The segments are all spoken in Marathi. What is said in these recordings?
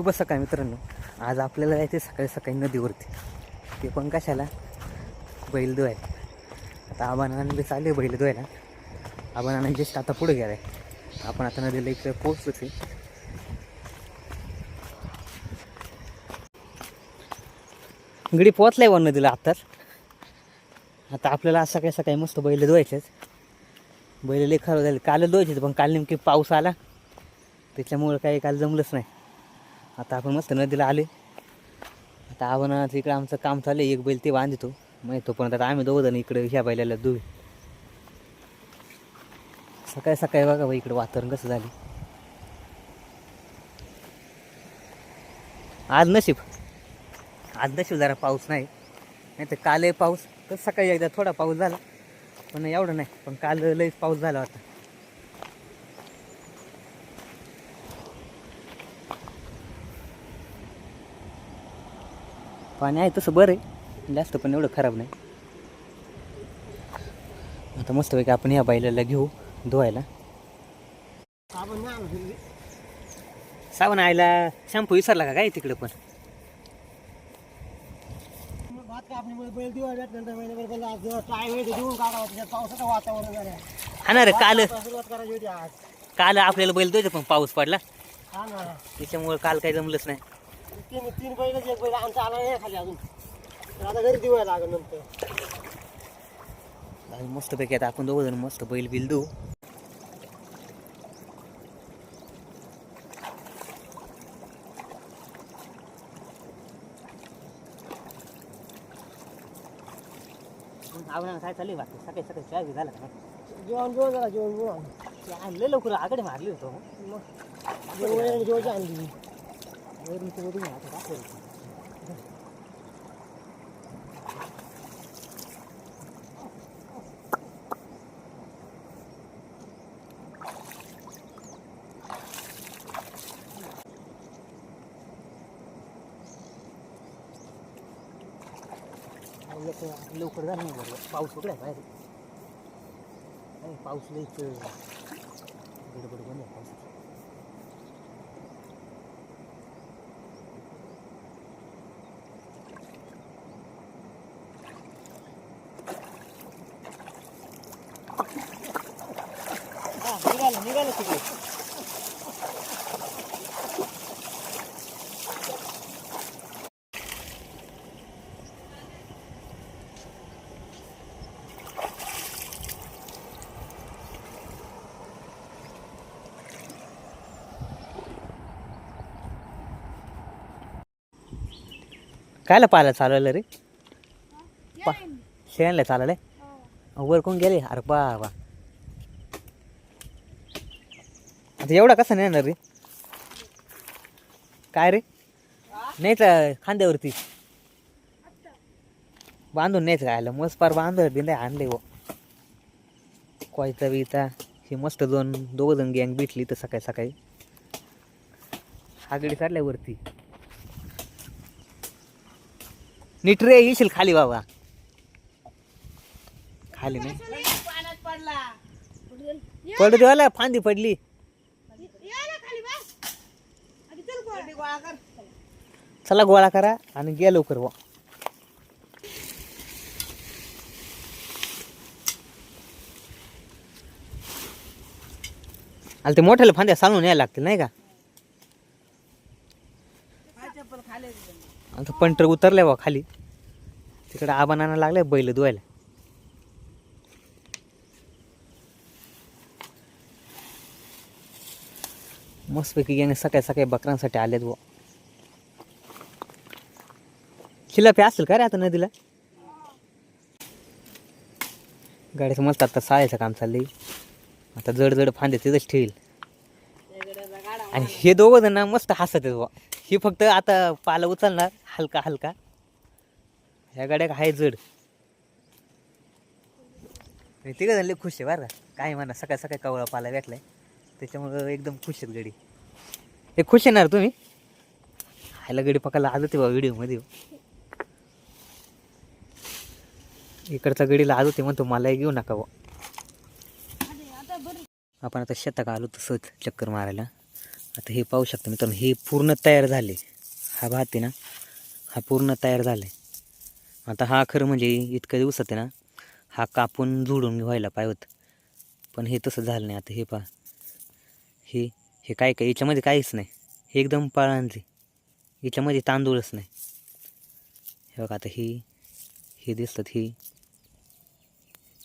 शुभ सकाळ मित्रांनो आज आपल्याला जायचं सकाळी सकाळी नदीवरती. ते पण कशाला? बैल धुवायला आता आबानानं बी चालले बैल धुवायला आबानानं जस्ट आता पुढे गेलाय. आपण आता नदीला इकडे पोहोचलोच आहे गडी पोहोचलाय वन नदीला आत्ताच. आता आपल्याला आज सकाळी सकाळी मस्त बैल धुवायचेच बैल लई खराब झाले. काल धुवायचेच पण काल नेमकी पाऊस आला. त्याच्यामुळं काही काल जमलंच नाही. आता आपण मस्त नदीला आले. आता आपण इकडं आमचं काम चाललं आहे एक बैल ते बांधतो. मग तोपर्यंत आता आम्ही दोघं जण इकडे ह्या बैलाला दुवे. सकाळी सकाळी बघा बा इकडं वातावरण कसं झाले आज नशीब. आज नशीब जरा पाऊस नाही. नाही तर काल पाऊस. तर सकाळी एकदा थोडा पाऊस झाला. पण एवढं नाही. पण काल लईच पाऊस झाला होता. पाणी आहे तसं बरं आहे. जास्त पण एवढं खराब नाही. आता मस्तपैकी आपण या बैलाला घेऊ धुवायला. साबण आयला शॅम्पू विसरला का काय तिकडे पण? हा ना रे काल काल आपल्याला बैल द्यायचं पण पाऊस पडला. त्याच्यामुळे काल काही जमलंच नाही. तीन तीन बैलच एक बैल आमचा आला नाही खाली अजून. तर आता घरी दिवायला लागेल नंतर. आज मस्तपैकी आता आपण दोघं जण मस्त बैल बिल देऊ. आवडा काय चालली वाटतं सकाळी सकाळी चहा बी झाला का नाही? जेवण जेवण झाला जेवण जेवण. चहा लय लवकर आकडे मारली होतो. जेवण जेवण आणली लवकर झालं नाही बरोबर पाऊस उघडाय बाहेर नाही पाऊस लईच गडबड बंद आहे निघालं निघालं तिकडे कायला पाहायला चालवलं रे पा शेणला चालवलंय वर कोण गेले अरे बाबा आता एवढा कसा नाही येणार रे? काय रे? नाही तर खांद्यावरती. बांधून नाहीच राहिलं मस्त पार बांधव बिंदा आणले वो कोयता बिता हे मस्त दोन दोघं जण गँग भेटली तर सकाळी सकाळी. आगडी चालल्या वरती. नीट रे येशील खाली बाबा. खाली नाही. पडू देवाला फांदी पडली. चला गोळा करा आणि घ्या लवकर वा आणि ते मोठ्याला फांद्या सांगून यायला लागतील नाही का? आता पंटर उतरले बा खाली. तिकडे आबानाना लागले बैल धुवायला. मस्तपैकी याने सकाळी सकाळी बकरांसाठी आलेत बुवा. खिलापी असेल का रे आता नदीला? गाडीचं मस्त आता सायचं काम चाललंय. आता जड जड फांदे तिथंच ठेवील. आणि हे दोघं जण ना मस्त हसत आहेत बुवा हे फक्त आता पाला उचलणार हलका हलका. ह्या गाड्या आहे जड. तिघं जण लय खुश आहे बरं का. काय म्हणा सकाळ सकाळी कवळा पाला भेटलाय. त्याच्यामुळं एकदम खुश आहेत गडी. हे खुश येणार तुम्ही? हायला गडी पकायला आजच बा व्हिडिओमध्ये. इकडचा गडीला आलो ते म्हणतो मला घेऊ नका बा आपण आता शेतात आलो तसंच चक्कर मारायला. आता हे पाहू शकता मित्रांनो हे पूर्ण तयार झाले. हा भात आहे ना हा पूर्ण तयार झाला. आहे आता हा खरं म्हणजे इतक्या दिवसात आहे ना हा कापून जुडून व्हायला पाहिजे होतं पण हे तसं झालं नाही. आता हे पहा. हे हे काय काय याच्यामध्ये काहीच नाही. हे एकदम पळांजली याच्यामध्ये तांदूळच नाही. हे बघा आता ही हे दिसतात ही.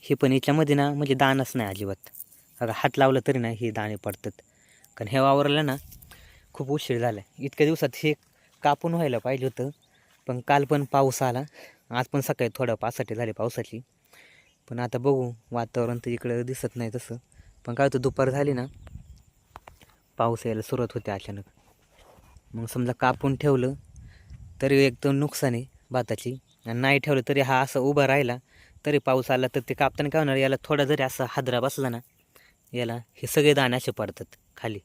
हे पण याच्यामध्ये ना म्हणजे दाणच नाही अजिबात. अगं हात लावला तरी ना हे दाणे पडतात. कारण हे वावरला ना खूप उशीर झाला. इतक्या दिवसात हे कापून व्हायला पाहिजे होतं. पण काल पण पाऊस आला. आज पण सकाळी थोडं पासाठी झाले पावसाची. पण आता बघू वातावरण तर इकडं दिसत नाही तसं. पण काय होतं दुपार झाली ना पाऊस यायला सुरुवात होते अचानक. मग समजा कापून ठेवलं तरी एकदम नुकसान आहे भाताची. आणि नाही ठेवलं तरी हा असं उभा राहिला. तरी पाऊस आला तर ते कापताना काय होणार? याला थोडा जरी असा हादरा बसला ना याला हे सगळे दाणे असे पडतात खाली.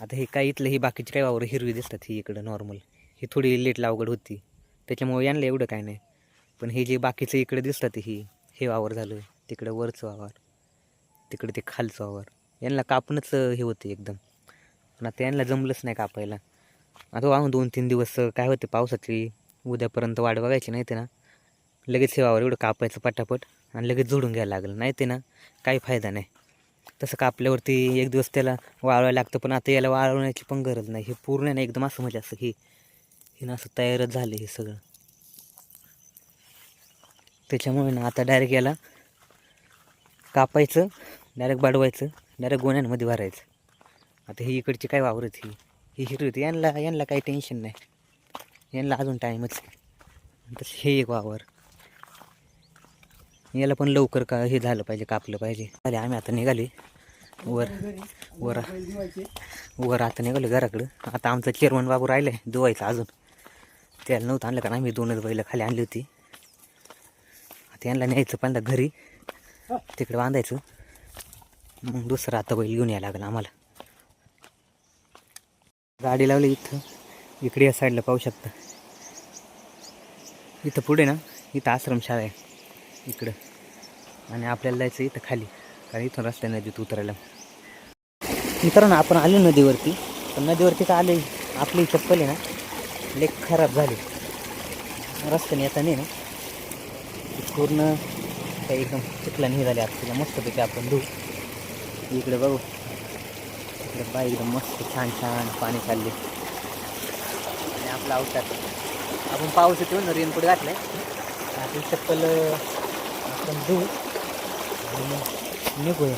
आता हे काय इथलं ही बाकीची काय वावर हिरवी दिसतात ही इकडं नॉर्मल ही थोडी लेट लावगड होती. त्याच्यामुळे यांना एवढं काय नाही. पण हे जे बाकीचं इकडे दिसतात ही हे वावर झालं. तिकडं वरचं वावर तिकडं ते खालचं वावर. यांना कापूनच हे होते एकदम. पण आता यांना जमलंच नाही कापायला. आता वाहून दोन तीन दिवस काय होते पावसाची? उद्यापर्यंत वाट बघायची नाही ते ना. लगेच हे वावर एवढं कापायचं पटापट आणि लगेच जोडून घ्यायला लागलं. नाही ते ना काही फायदा नाही. तसं कापल्यावरती एक दिवस त्याला वाळवायला लागतं पण आता याला वाळवण्याची पण गरज नाही. हे पूर्ण ना एकदम असं म्हणजे असं हे हे ना असं तयारच झालं हे सगळं. त्याच्यामुळे ना आता डायरेक्ट याला कापायचं डायरेक्ट बाडवायचं डायरेक्ट गोण्यांमध्ये भरायचं. आता ही इकडची काय वावरत ही? ही हिरवी होती यांना यांना काही टेन्शन नाही. यांना अजून टाईमच तसं हे एक वावर. याला पण लवकर का हे झालं पाहिजे कापलं पाहिजे. आले आम्ही आता निघाले वर वर वर आता निघालो घराकडं. आता आमचं चेअरमन बाबू राहिलं आहे धुवायचं अजून. त्याला नव्हतं आणलं कारण आम्ही दोनच बैल खाली आणली होती. आता यांना न्यायचं पहिल्यांदा घरी. तिकडे बांधायचं. मग दुसरं आता बैल घेऊन यायला लागलं आम्हाला. गाडी लावली इथं. इकडे या साईडला पाहू शकता. इथं पुढे ना इथं आश्रमशाळा आहे. इकडं. आणि आपल्याला जायचं इथं खाली. कारण इथून रस्त्या नदीत उतरायला. मित्रांनो आपण आलो नदीवरती. पण नदीवरती का आले. आपली चप्पल आहे ना लेक खराब झाली. रस्त्याने येताना ना. पूर्ण काही एकदम चिखला हे झाले. आता मस्तपैकी आपण धू इकडे बघू. इकडे बाय एकदम मस्त छान छान पाणी चालले आणि आपला अवतार. आपण पाऊस येतो ना रेनकोट आहे आपली चप्पल आपण धुऊ आणि निघूया